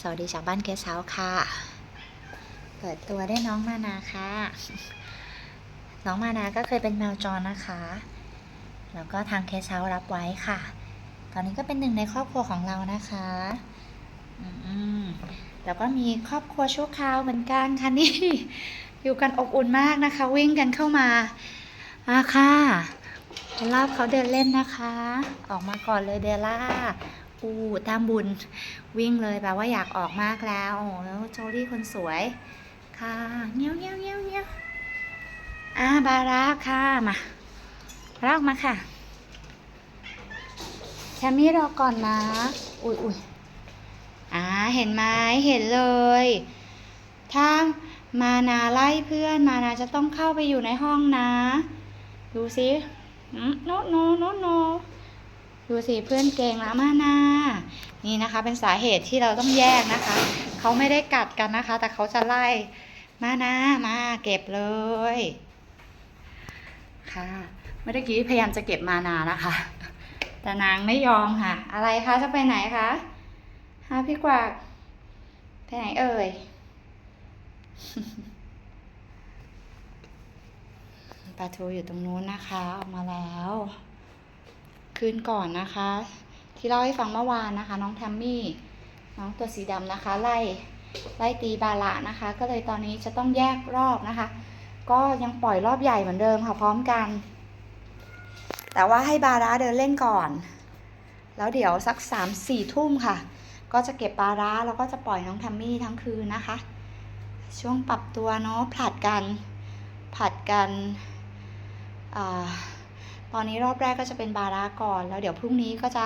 สวัสดีจากบ้านเกสเฮาค่ะ เปิดตัวได้น้องมานาค่ะ น้องมานาก็เคยเป็นแมวจรนะคะ แล้วก็ทางเคสเฮารับไว้ค่ะ ตอนนี้ก็เป็นหนึ่งในครอบครัวของเรานะคะแล้วก็มีครอบครัวชั่วคราวเหมือนกันค่ะนี่ อยู่กันอบอุ่นมากนะคะ วิ่งกันเข้ามาอะค่ะเดล่าเขาเดินเล่นนะคะ ออกมาก่อนเลยเดล่า อู้ตามบุญวิ่งเลยแปลว่าอยากออกมากแล้วโอ้แล้วโจลี่คนสวย ค่ะเงี้ยวเงี้ยวเงี้ยวเงี้ยวอ่าบาราค่ะมาบาราออกมาค่ะแคมมี่รอก่อนนะ อุ้ยอุ้ยอ่าเห็นไหมเห็นเลย ถ้ามานาไล่เพื่อนมานาจะต้องเข้าไปอยู่ในห้องนะ ดูสิโนโนโนโน ดูสิเพื่อนเก่งละมานานี่นะคะ เป็นสาเหตุที่เราต้องแยกนะคะ เขาไม่ได้กัดกันนะคะ แต่เขาจะไล่มานะมาเก็บเลย ค่ะเมื่อกี้พยายามจะเก็บมานานะคะ แต่นางไม่ยอมค่ะ อะไรคะจะไปไหนคะฮะพี่กวากไปไหนเอ่ยปลาทูอยู่ตรงนู้นนะคะ ออกมาแล้ว คืนก่อนนะคะ ที่เล่าให้ฟังเมื่อวานนะคะ น้องแทมมี่น้องตัวสีดำนะคะ ไล่ไล่ตีบาละนะคะ ก็เลยตอนนี้จะต้องแยกรอบนะคะ ก็ยังปล่อยรอบใหญ่เหมือนเดิมค่ะพร้อมกัน แต่ว่าให้บาระเดินเล่นก่อน แล้วเดี๋ยวสักสามสี่ทุ่มค่ะ ก็จะเก็บบาระแล้วก็จะปล่อยน้องแทมมี่ทั้งคืนนะคะ ช่วงปรับตัวเนาะผลัดกันผลัดกันอ่า ตอนนี้รอบแรกก็จะเป็นบาระก่อน แล้วเดี๋ยวพรุ่งนี้ก็จะ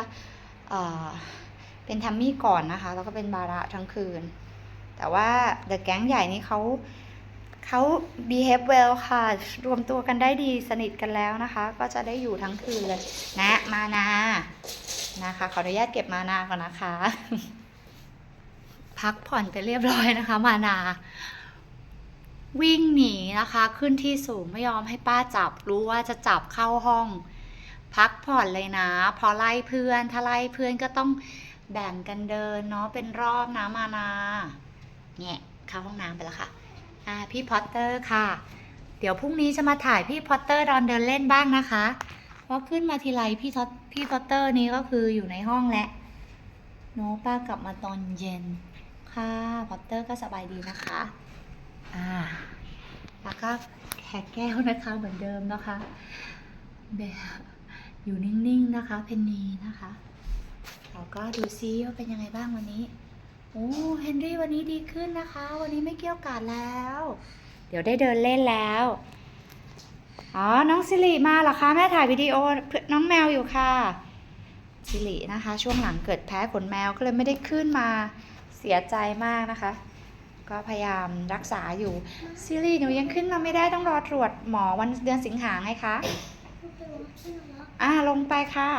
เป็นแทมมี่ก่อนนะคะ แล้วก็เป็นบาระทั้งคืน แต่ว่าเดอะแก๊งใหญ่นี้เขาเขา behave well ค่ะ รวมตัวกันได้ดีสนิทกันแล้วนะคะ ก็จะได้อยู่ทั้งคืนเลยนะมานานะคะ ขออนุญาตเก็บมานาก่อนนะคะ พักผ่อนไปเรียบร้อยนะคะ มานา วิ่งหนีนะคะขึ้นที่สูงไม่ยอมให้ป้าจับรู้ว่าจะจับเข้าห้อง พักผ่อนเลยนะ พอไล่เพื่อน ถ้าไล่เพื่อนก็ต้องแบ่งกันเดินเนาะเป็นรอบนะมานาเนี่ยเข้าห้องน้ำไปแล้วค่ะอ่าพี่พอตเตอร์ค่ะ เดี๋ยวพรุ่งนี้จะมาถ่ายพี่พอตเตอร์ตอนเดินเล่นบ้างนะคะเพราะขึ้นมาทีไรพี่ทอตพี่พอตเตอร์นี้ก็คืออยู่ในห้องแล้วโน้ป้ากลับมาตอนเย็นค่ะพอตเตอร์ก็สบายดีนะคะ อ่าแล้วก็แขกแก้วนะคะเหมือนเดิมนะคะแบบอยู่นิ่งๆนะคะ เพนนีนะคะเราก็ดูซิว่าเป็นยังไงบ้างวันนี้โอ้เฮนรี่วันนี้ดีขึ้นนะคะ วันนี้ไม่เกี่ยวกาดแล้ว เดี๋ยวได้เดินเล่นแล้ว อ๋อ น้องสิริมาเหรอคะ แม่ถ่ายวิดีโอเพื่อน้องแมวอยู่ค่ะสิรินะคะ ช่วงหลังเกิดแพ้ขนแมวก็เลยไม่ได้ขึ้นมาเสียใจมากนะคะ ก็พยายามรักษาอยู่สิริหนูยังขึ้นมาไม่ได้ต้องรอตรวจหมอวันเดือนสิงหาไงคะอ่าลงไปค่ะ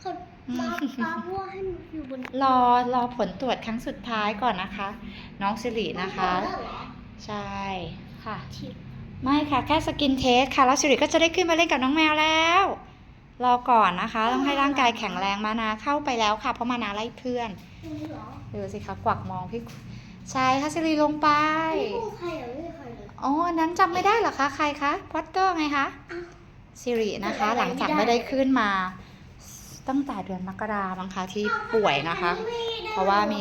เขาป้าว่าให้หนูอยู่บนรอรอผลตรวจครั้งสุดท้ายก่อนนะคะ น้องสิรินะคะ ใช่ค่ะไม่ค่ะแค่สกินเทสค่ะ แล้วสิริก็จะได้ขึ้นมาเล่นกับน้องแมวแล้วรอก่อนนะคะ ต้องให้ร่างกายแข็งแรงมานาเข้าไปแล้วค่ะ เพราะมานาไล่เพื่อนดูสิคะกวักมองพี่ ใช่ค่ะสิริลงไปไม่มีใครเหรอไม่มีใครเลยอ๋ออันนั้นจำไม่ได้เหรอคะ ใครคะ พอตเตอร์ไงคะอ้าวสิรินะคะจำอะไรหลังจากไม่ไม่ได้ได้ขึ้นมา ตั้งแต่เดือนมกราบางคะที่ป่วยนะคะ เพราะว่ามี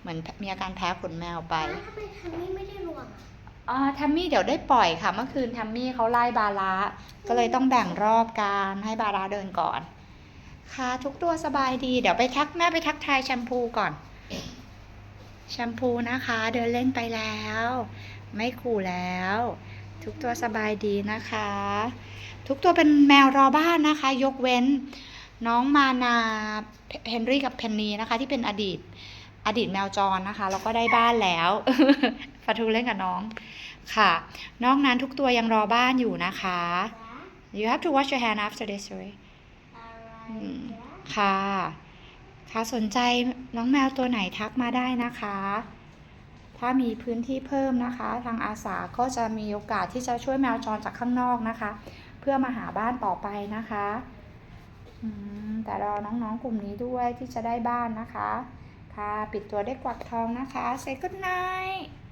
เหมือนมีอาการแพ้ขนแมวไปป้าทำไมทำนี่ไม่ได้รวมอะอ่าทัมมี่เดี๋ยวได้ปล่อยค่ะ เมื่อคืนทัมมี่เขาไล่บาระก็เลยต้องแบ่งรอบการให้บาระเดินก่อน ค่ะ ทุกตัวสบายดี เดี๋ยวไปทักแม่ไปทักทายแชมพูก่อน แชมพูนะคะ เดินเล่นไปแล้ว ไม่ขู่แล้ว ทุกตัวสบายดีนะคะ ทุกตัวเป็นแมวรอบ้านนะคะ ยกเว้น น้องมานาเฮนรี่กับเพนนีนะคะ ที่เป็นอดีต อดีตแมวจรนะคะแล้วก็ได้บ้านแล้วปาทูเล่นกับน้องค่ะ นอกนั้นทุกตัวยังรอบ้านอยู่นะคะ you have to wash your hand after this right ค่ะ คะสนใจน้องแมวตัวไหนทักมาได้นะคะ ถ้ามีพื้นที่เพิ่มนะคะ ทางอาสาก็จะมีโอกาสที่จะช่วยแมวจรจากข้างนอกนะคะ เพื่อมาหาบ้านต่อไปนะคะแต่รอน้องๆกลุ่มนี้ด้วยที่จะได้บ้านนะคะ ค่ะ ปิดตัวด้วยกวักทองนะคะ say good night